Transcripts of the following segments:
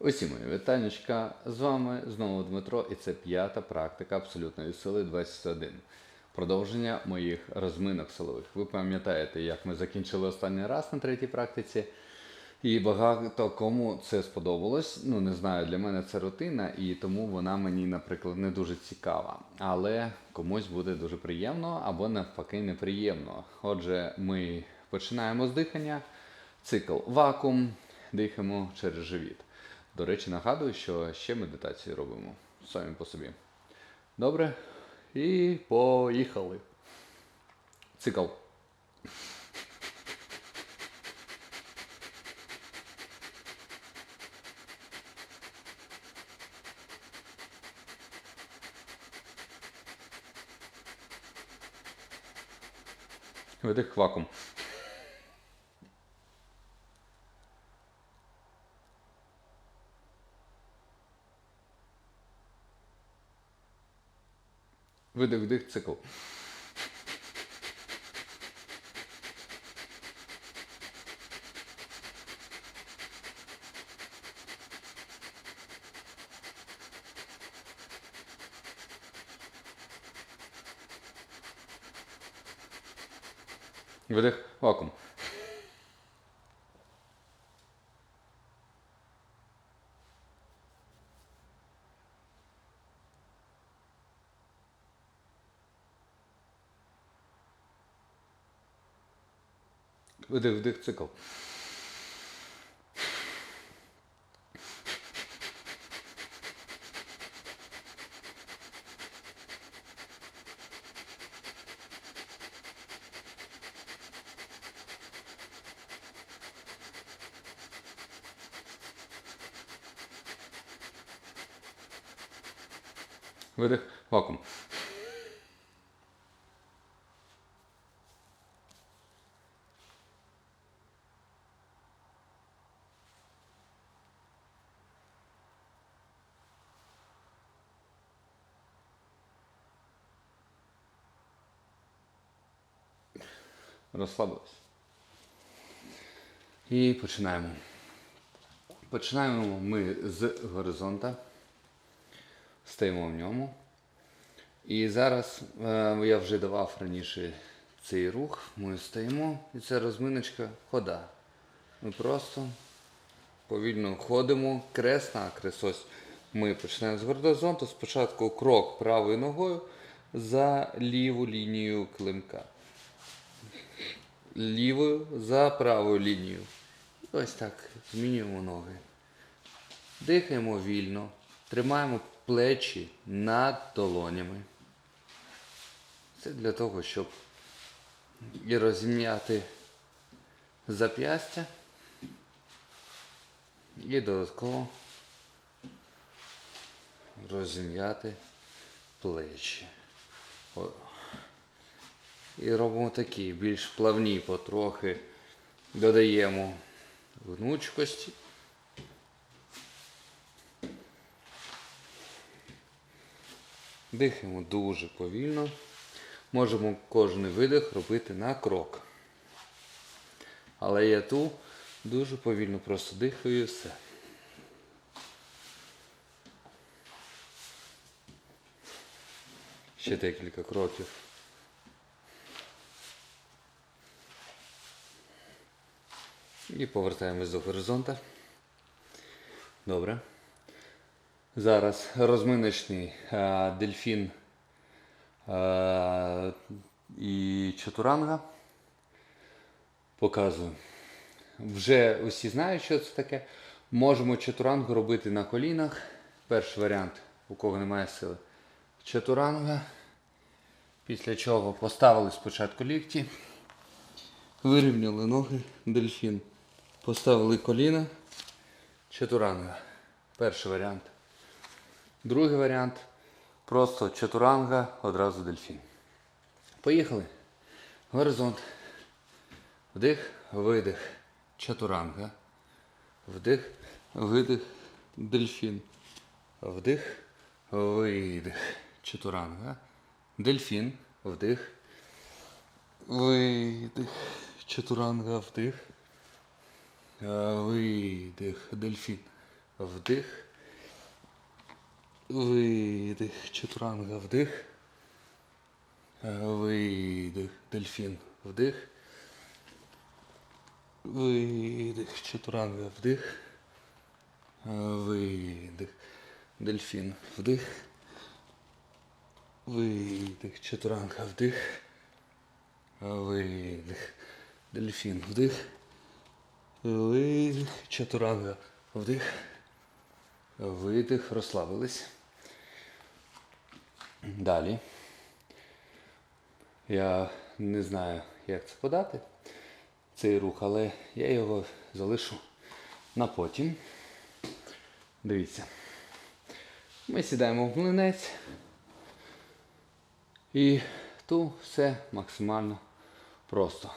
Усі мої вітанечка. З вами знову Дмитро, і це п'ята практика абсолютної сили 21. Продовження моїх розминок силових. Ви пам'ятаєте, як ми закінчили останній раз на третій практиці. І багато кому це сподобалось. Ну, не знаю, для мене це рутина, і тому вона мені, наприклад, не дуже цікава. Але комусь буде дуже приємно або навпаки неприємно. Отже, ми починаємо з дихання. Цикл вакуум, дихаємо через живіт. До речі, нагадую, що ще медитацію робимо самі по собі. Добре? І поїхали. Цикл. Видих вакуум. Видих, вдих, цикл. Видих, вакуум. Видих, вдих, цикл. Видих, вакуум. Розслабились. І починаємо. Починаємо ми з горизонта. Стоїмо в ньому. І зараз е, я вже давав раніше цей рух. Ми стоїмо і це розминочка хода. Ми просто повільно ходимо крест на крест. Ось ми починаємо з горизонту. Спочатку крок правою ногою за ліву лінію климка. Лівою за правою лінією. Ось так змінюємо ноги. Дихаємо вільно, тримаємо плечі над долонями. Це для того, щоб і розім'яти зап'ястя і додатково розім'яти плечі. І робимо такі більш плавні потрохи. Додаємо гнучкості. Дихаємо дуже повільно. Можемо кожен видих робити на крок. Але я тут дуже повільно просто дихаю все. Ще декілька кроків. І повертаємось до горизонта. Добре. Зараз розминочний а, дельфін а, і чатуранга. Показую. Вже усі знають, що це таке. Можемо чатурангу робити на колінах. Перший варіант, у кого немає сили. Чатуранга. Після чого поставили спочатку лікті. Вирівняли ноги, дельфін. Поставили коліна. Чатуранга. Перший варіант. Другий варіант. Просто чатуранга, одразу дельфін. Поїхали. Горизонт. Вдих, видих. Чатуранга. Вдих, видих, дельфін. Вдих, видих. Чатуранга. Дельфін. Вдих. Видих. Чатуранга вдих. Видих. Дельфін. вдих. Видих. Чатуранга, вдих. Видих. Дельфін. Вдих. Видих. Чатуранга, вдих. Видих. Дельфін. Вдих. Видих. Чатуранга, вдих. Видих. Дельфін. Вдих. Видих. Чатуранга. Вдих. Видих. Розслабились. Далі. Я не знаю, як це подати, цей рух, але я його залишу на потім. Дивіться. Ми сідаємо в млинець. І тут все максимально просто.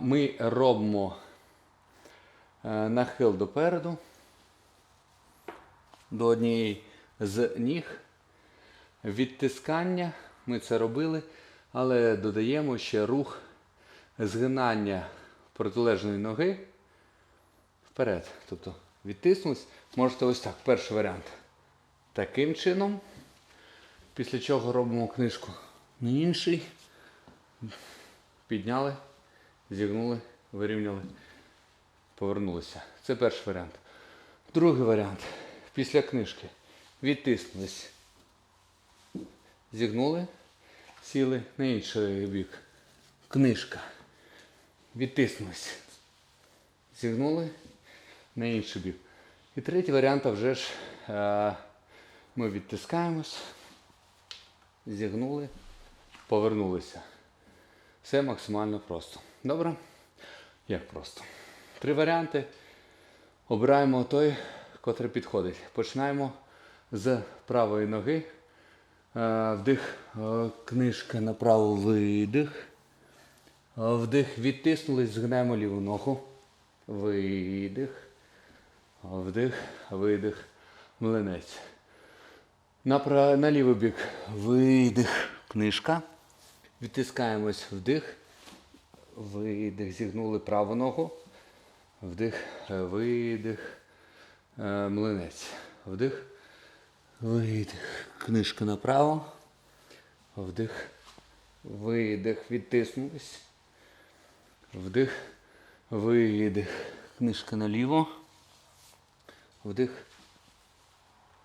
Ми робимо е, нахил допереду до однієї з ніг. Відтискання. Ми це робили, але додаємо ще рух згинання протилежної ноги вперед. Тобто відтиснулись. Можете ось так. Перший варіант. Таким чином. Після чого робимо книжку на інший. Підняли, зігнули, вирівняли, повернулися. Це перший варіант. Другий варіант. Після книжки відтиснулись. Зігнули, сіли на інший бік. Книжка. Відтиснулись. Зігнули на інший бік. І третій варіант вже ж е, ми відтискаємось, зігнули, повернулися. Все максимально просто. Добре? Як просто? Три варіанти. Обираємо той, котрий підходить. Починаємо з правої ноги. Е, Вдих, е, книжка направо видих. Е, Вдих, відтиснулись, згинаємо ліву ногу. Видих. Вдих, видих, млинець. На, пра- на лівий бік видих, книжка. Відтискаємось вдих. Видих, зігнули праву ногу. Вдих, е, видих, е, млинець. Вдих, видих, книжка направо. Вдих, видих, відтиснулись. Вдих, видих, книжка наліво. Вдих,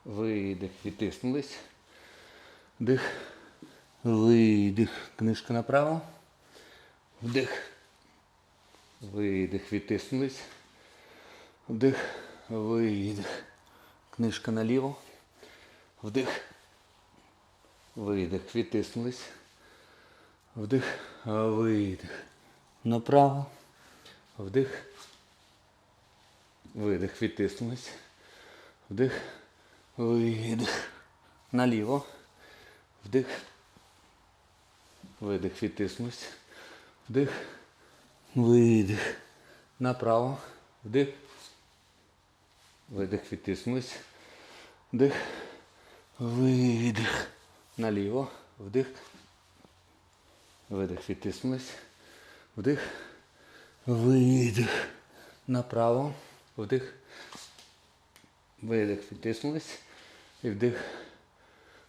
видих, відтиснулись. Вдих, видих, книжка направо. Вдих, видих, відтиснулись. Вдих, видих, книжка наліво. Вдих, видих, відтиснулись. Вдих, видих. Направо. Вдих. Видих, відтиснулись. Вдих. Видих. Наліво. Вдих. Видих, відтиснулись. Вдих. Видих. Направо. Вдих. Видих, відтиснулись. Вдих. Видих. Наліво. Вдих. Видих, відтиснулись. Вдих. Видих. Направо. Вдих. Видих. Відтиснулись. І вдих.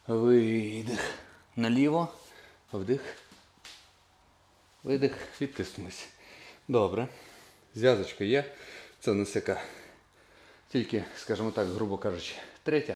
Видих. Наліво. Вдих. Видих. Відтиснулись. Добре. Зв'язочка є. Це у нас яка. Тільки, скажімо так, грубо кажучи, третя.